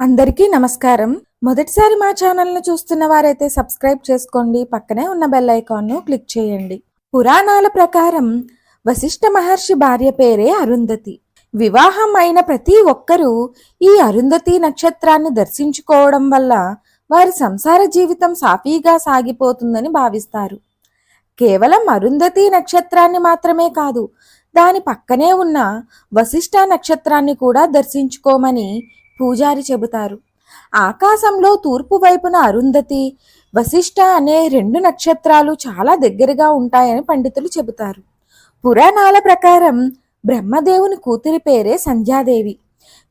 అందరికీ నమస్కారం. మొదటిసారి మా ఛానల్ను చూస్తున్న వారైతే సబ్స్క్రైబ్ చేసుకోండి. పక్కనే ఉన్న బెల్ ఐకాన్ను క్లిక్ చేయండి. పురాణాల ప్రకారం వశిష్ఠ మహర్షి భార్య పేరే అరుంధతి. వివాహం అయిన ప్రతి ఒక్కరూ ఈ అరుంధతి నక్షత్రాన్ని దర్శించుకోవడం వల్ల వారి సంసార జీవితం సాఫీగా సాగిపోతుందని భావిస్తారు. కేవలం అరుంధతి నక్షత్రాన్ని మాత్రమే కాదు దాని పక్కనే ఉన్న వశిష్ఠ నక్షత్రాన్ని కూడా దర్శించుకోమని పూజారి చెబుతారు. ఆకాశంలో తూర్పు వైపున అరుంధతి వశిష్ఠ అనే రెండు నక్షత్రాలు చాలా దగ్గరగా ఉంటాయని పండితులు చెబుతారు. పురాణాల ప్రకారం బ్రహ్మదేవుని కూతురి పేరే సంధ్యాదేవి.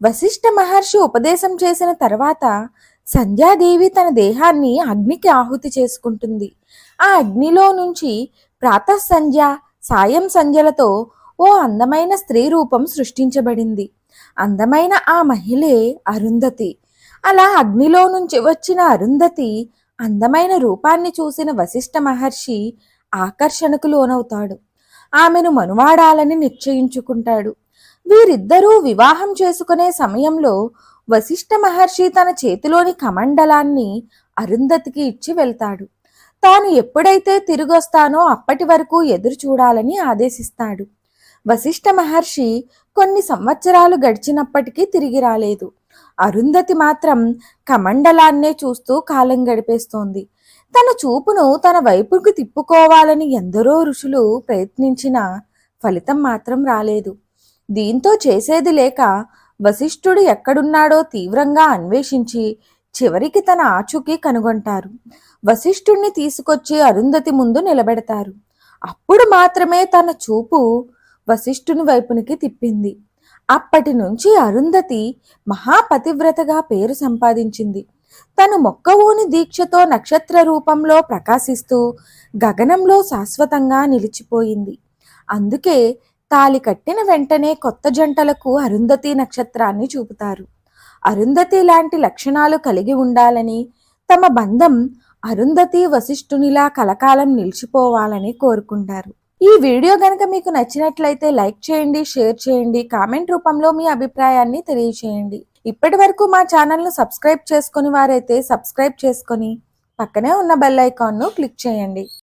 వశిష్ఠ మహర్షి ఉపదేశం చేసిన తర్వాత సంధ్యాదేవి తన దేహాన్ని అగ్నికి ఆహుతి చేసుకుంటుంది. ఆ అగ్నిలో నుంచి ప్రాతః సంధ్య సాయం సంధ్యలతో ఓ అందమైన స్త్రీ రూపం సృష్టించబడింది. అందమైన ఆ మహిళే అరుంధతి. అలా అగ్నిలో నుంచి వచ్చిన అరుంధతి అందమైన రూపాన్ని చూసిన వశిష్ఠ మహర్షి ఆకర్షణకు లోనవుతాడు. ఆమెను మనువాడాలని నిశ్చయించుకుంటాడు. వీరిద్దరూ వివాహం చేసుకునే సమయంలో వశిష్ఠ మహర్షి తన చేతిలోని కమండలాన్ని అరుంధతికి ఇచ్చి వెళ్తాడు. తాను ఎప్పుడైతే తిరిగొస్తానో అప్పటి వరకు ఎదురు చూడాలని ఆదేశిస్తాడు. వశిష్ఠ మహర్షి కొన్ని సంవత్సరాలు గడిచినప్పటికీ తిరిగి రాలేదు. అరుంధతి మాత్రం కమండలాన్నే చూస్తూ కాలం గడిపేస్తోంది. తన చూపును తన వైపుకు తిప్పుకోవాలని ఎందరో ఋషులు ప్రయత్నించినా ఫలితం మాత్రం రాలేదు. దీంతో చేసేది లేక వశిష్ఠుడు ఎక్కడున్నాడో తీవ్రంగా అన్వేషించి చివరికి తన ఆచూకీ కనుగొంటారు. వశిష్ఠుణ్ణి తీసుకొచ్చి అరుంధతి ముందు నిలబెడతారు. అప్పుడు మాత్రమే తన చూపు వశిష్ఠుని వైపునికి తిప్పింది. అప్పటి నుంచి అరుంధతి మహాపతివ్రతగా పేరు సంపాదించింది. తను మొక్కవోని దీక్షతో నక్షత్ర రూపంలో ప్రకాశిస్తూ గగనంలో శాశ్వతంగా నిలిచిపోయింది. అందుకే తాలి కట్టిన వెంటనే కొత్త జంటలకు అరుంధతి నక్షత్రాన్ని చూపుతారు. అరుంధతి లాంటి లక్షణాలు కలిగి ఉండాలని తమ బంధం అరుంధతి వశిష్ఠునిలా కలకాలం నిలిచిపోవాలని కోరుకుంటారు. ఈ వీడియో గనక మీకు నచ్చినట్లయితే లైక్ చేయండి షేర్ చేయండి కామెంట్ రూపంలో మీ అభిప్రాయాన్ని తెలియచేయండి. ఇప్పటి వరకు మా ఛానల్ను సబ్స్క్రైబ్ చేసుకుని వారైతే సబ్స్క్రైబ్ చేసుకొని పక్కనే ఉన్న బెల్ ఐకాన్ను క్లిక్ చేయండి.